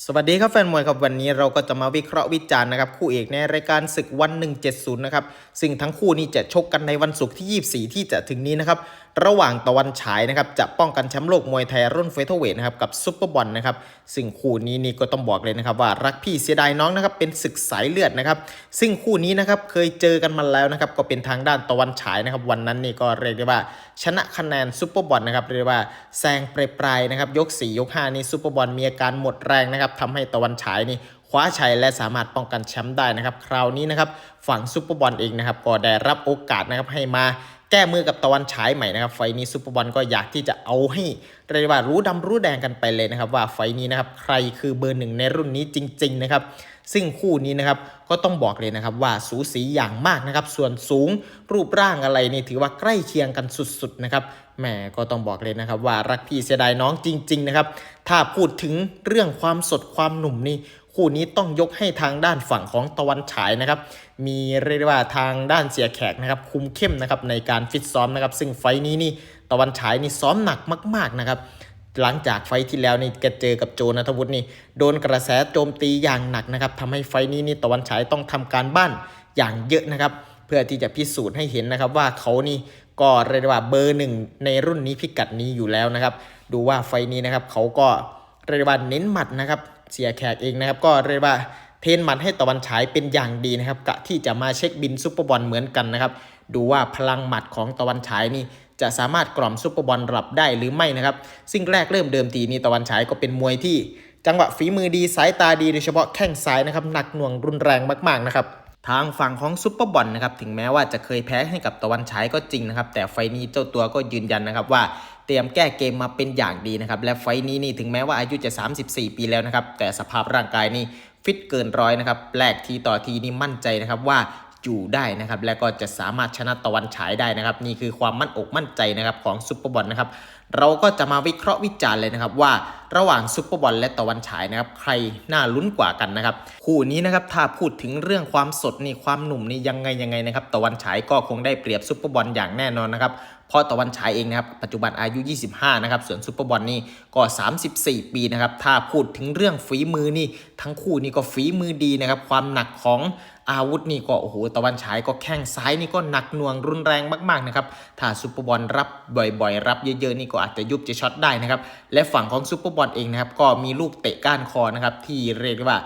สวัสดีครับแฟนมวยครับวันนี้เราก็จะมาวิเคราะห์วิจารณ์นะครับคู่เอกในรายการศึกวัน 170 นะครับซึ่งทั้งคู่นี้จะชกกันในวันศุกร์ที่ 24 ที่จะถึงนี้นะครับ ระหว่างตะวันฉายนะครับจะป้องกันแชมป์โลกมวยไทยรุ่นเฟเธอร์เวทนะครับกับซุปเปอร์บอลนะครับซึ่งคู่นี้นี่ก็ต้องบอกเลยนะครับว่ารักพี่เสียดายน้องนะครับเป็นศึกสายเลือดนะครับซึ่งคู่นี้นะครับเคยเจอกันมาแล้วนะครับก็เป็นทางด้านตะวันฉายนะครับวันนั้นนี่ก็เรียกได้ว่า ชนะคะแนนซุปเปอร์บอลนะครับเรียกว่าแซงปลายๆนะครับยก 4 ยก 5 นี่ซุปเปอร์บอลมีอาการหมดแรงนะครับทำให้ตะวันฉายนี่คว้าชัยและสามารถป้องกันแชมป์ได้นะครับ คราวนี้นะครับฝั่งซุปเปอร์บอลเองนะครับก็ได้รับโอกาสนะครับให้มา แก้มือกับตะวันฉายใหม่นะครับ ไฟนี้ซุปเปอร์บอลก็อยากที่จะเอาให้เรียกว่ารู้ดำรู้แดงกันไปเลยนะครับ ว่าไฟนี้นะครับใครคือเบอร์หนึ่งในรุ่นนี้จริง ๆ นะครับ ซึ่งคู่นี้นะครับก็ต้องบอกเลยนะครับว่าสูสีอย่างมากนะครับ ส่วนสูงรูปร่างอะไรนี่ถือว่าใกล้เคียงกันสุดๆนะครับแหมก็ต้องบอกเลยนะครับ ว่ารักพี่เสียดายน้องจริง ๆ นะครับ ถ้าพูดถึงเรื่องความสดความหนุ่มนี่ คู่นี้ต้องยกให้ทางด้านฝั่งของตะวันฉายนะครับ มีเรียกว่าทางด้านเสียแขกนะครับ คุมเข้มนะครับในการฟิตซ้อมนะครับ ซึ่งไฟนี้นี่ตะวันฉายนี่ซ้อมหนักมาก ๆนะครับ หลังจากไฟที่แล้วนี่แกเจอกับโจนัทวุฒินี่โดนกระแสโจมตีอย่างหนักนะครับทำให้ไฟนี้นี่ตะวันฉายต้องทำการบ้านอย่างเยอะนะครับ เพื่อที่จะพิสูจน์ให้เห็นนะครับว่าเขานี่ก็เรียกว่าเบอร์หนึ่งในรุ่นนี้พิกัดนี้อยู่แล้วนะครับ ดูว่าไฟนี้นะครับเขาก็เรียกว่าเน้นหมัดนะครับ เสียแขกเองนะครับ ก็เรียกว่าเทนหมัดให้ตะวันฉายเป็นอย่างดีนะครับกะที่จะมาเช็คบินซุปเปอร์บอลเหมือนกันนะครับ ดูว่าพลังหมัดของตะวันฉายนี่จะสามารถกล่อมซุปเปอร์บอลรับได้หรือไม่นะครับซึ่งแรกเริ่มเดิมทีนี่ตะวันฉายก็เป็นมวยที่ จังหวะฝีมือดีสายตาดีโดยเฉพาะแข้งซ้ายนะครับหนักหน่วงรุนแรงมากๆนะครับ ทางฝั่งของซุปเปอร์บอลนะครับถึงแม้ว่าจะเคยแพ้ให้กับตะวันฉายก็จริงนะครับ แต่ไฟนี้เจ้าตัวก็ยืนยันนะครับว่าเตรียมแก้เกมมาเป็นอย่างดีนะครับ และไฟนี้นี่ถึงแม้ว่าอายุจะ 34 ปีแล้วนะครับ แต่สภาพร่างกายนี่ฟิตเกินร้อยนะครับแลกทีต่อทีนี่มั่นใจนะครับว่าอยู่ได้นะครับ และก็จะสามารถชนะตะวันฉายได้นะครับ นี่คือความมั่นอกมั่นใจนะครับของซุปเปอร์บอลนะครับ เราก็จะมาวิเคราะห์วิจารณ์เลยนะครับว่าระหว่างซุปเปอร์บอลและตะวันฉายนะครับใครน่าลุ้นกว่ากันนะครับคู่นี้นะครับถ้าพูดถึงเรื่องความสดนี่ความหนุ่มนี่ยังไงยังไงนะครับตะวันฉายก็คงได้เปรียบซุปเปอร์บอลอย่างแน่นอนนะครับเพราะตะวันฉายเองนะครับปัจจุบันอายุ 25 นะครับส่วนซุปเปอร์บอลนี่ก็ 34 ปีนะครับถ้าพูดถึงเรื่องฝีมือนี่ทั้งคู่นี่ก็ฝีมือดีนะครับความหนักของอาวุธนี่ก็โอ้โหตะวันฉายก็แข้งซ้ายนี่ก็หนักหน่วงรุนแรงมากๆนะครับถ้าซุปเปอร์บอลรับบ่อยๆ รับเยอะๆนี่ก็อาจจะยุบจะช็อตได้นะครับ และฝั่งของซูเปอร์บอลเองนะครับ ก็มีลูกเตะก้านคอนะครับ ที่เรียกว่า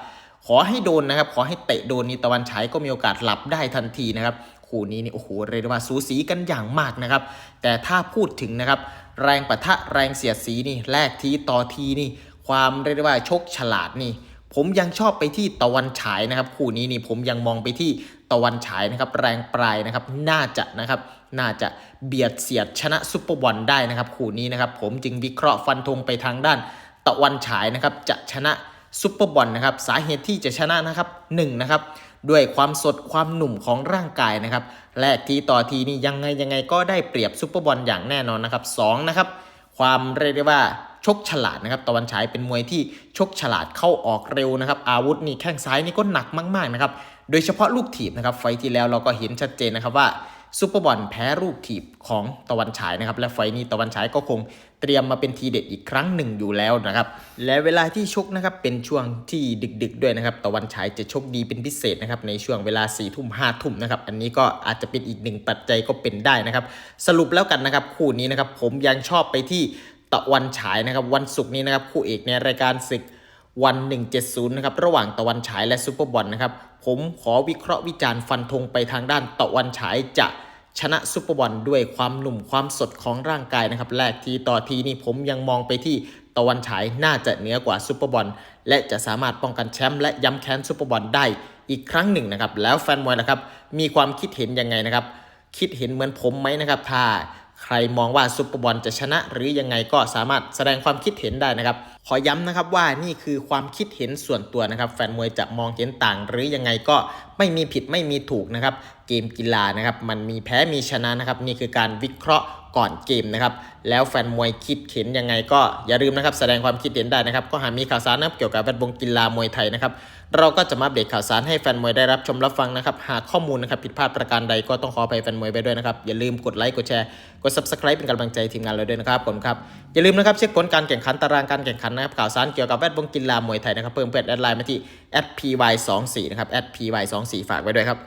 ขอให้โดนนะครับ ขอให้เตะโดนนี่ตะวันฉายก็มีโอกาสหลับได้ทันทีนะครับคู่นี้นี่โอ้โหเรียกว่าสูสีกันอย่างมากนะครับ แต่ถ้าพูดถึงนะครับ แรงปะทะแรงเสียดสีนี่แลกทีต่อทีนี่ ความเรียกว่าชกฉลาดนี่ ผมยังชอบไปที่ตะวันฉายนะครับ คู่นี้นี่ผมยังมองไปที่ตะวันฉายนะครับ แรงปลายนะครับ น่าจะนะครับ น่าจะเบียดเสียดชนะซุปเปอร์บอลได้นะครับ คู่นี้นะครับ ผมจึงวิเคราะห์ฟันธงไปทางด้านตะวันฉายนะครับ จะชนะซุปเปอร์บอลนะครับ สาเหตุที่จะชนะนะครับหนึ่งนะครับ ด้วยความสดความหนุ่มของร่างกายนะครับแลกทีต่อทีนี่ยังไงยังไงก็ได้เปรียบซุปเปอร์บอลอย่างแน่นอนนะครับสองนะครับ ความเรียกได้ว่า ชกฉลาดนะครับตะวันฉายเป็นมวยที่ชกฉลาดเข้าออกเร็วนะครับ อาวุธนี่แข้งซ้ายนี่ก็หนักมากๆนะครับโดยเฉพาะลูกถีบนะครับไฟที่แล้วเราก็เห็นชัดเจนนะครับว่าซุปเปอร์บอลแพ้ลูกถีบของตะวันฉายนะครับและไฟนี้ตะวันฉายก็คงเตรียมมาเป็นทีเด็ดอีกครั้งหนึ่งอยู่แล้วนะครับและเวลาที่ชกนะครับเป็นช่วงที่ดึก ๆ ด้วยนะครับตะวันฉายจะชกดีเป็นพิเศษนะครับในช่วงเวลา4ี่ทุ่มห้าทุ่มนะครับอันนี้ก็อาจจะเป็นอีกหนึ่งปัจจัยก็เป็นได้นะครับสรุปแล้วกันนะครับคู่นี้นะครับผมยังชอบไปที่ะวันฉายนะครับวันศุกร์นี้นะครับคู่เอกในรายการศึกวัน 170 นะครับ ระหว่างตะวันฉายและซูเปอร์บอลนะครับ ผมขอวิเคราะห์วิจารณ์ฟันธงไปทางด้านตะวันฉายจะชนะซูเปอร์บอลด้วยความหนุ่มความสดของร่างกายนะครับแรกทีต่อทีนี่ผมยังมองไปที่ตะวันฉายน่าจะเหนือกว่าซูเปอร์บอลและจะสามารถป้องกันแชมป์และย้ำแค้นซูเปอร์บอลได้อีกครั้งหนึ่งนะครับ แล้วแฟนมวยนะครับมีความคิดเห็นยังไงนะครับ คิดเห็นเหมือนผมไหมนะครับถ้า ใครมองว่าซุปเปอร์บอลจะชนะ หรือยังไงก็สามารถแสดงความคิดเห็นได้นะครับ ขอย้ำนะครับว่านี่คือความคิดเห็นส่วนตัวนะครับ แฟนมวยจะมองเห็นต่าง หรือยังไงก็ ไม่มีผิดไม่มีถูกนะครับ เกมกีฬานะครับ มันมีแพ้มีชนะนะครับ นี่คือการวิเคราะห์ก่อนเกมนะครับ แล้วแฟนมวยคิดเห็นยังไงก็อย่าลืมนะครับ แสดงความคิดเห็นได้นะครับ ก็หากมีข่าวสารนะเกี่ยวกับแวดวงกีฬามวยไทยนะครับ เราก็จะมาเบรเข่าวสารให้แฟนมวยได้รับชมรับฟังนะครับ หากข้อมูลนะครับผิดพลาดประการใดก็ต้องขออภัยแฟนมวยไปด้วยนะครับ อย่าลืมกดไลค์กดแชร์กด subscribe เป็นกำลังใจทีมงานเราด้วยนะครับผมครับ อย่าลืมนะครับเช็คผลการแข่งขันตารางการแข่งขันนะครับข่าวสารเกี่ยวกับแวดวงกีฬามวยไทยนะครับเพิ่มเพื่นแอดไลน์มาที่ p y 2 4นะครับ p y 2สีฝากไว้ด้วยครับ